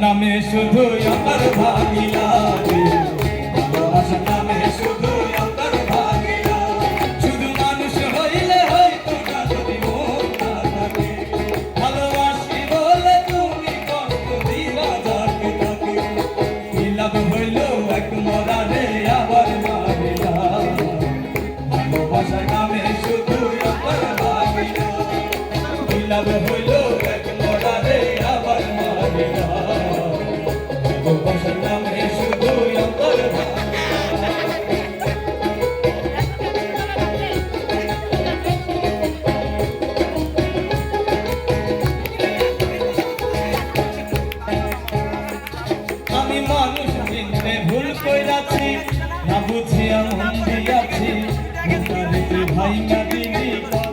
নামে শুধু আমার ভাগিলা মানুষ মিলতে ভুল কইরাছি না বুঝিয়া মন দিয়াছি ভাই না দিলি পা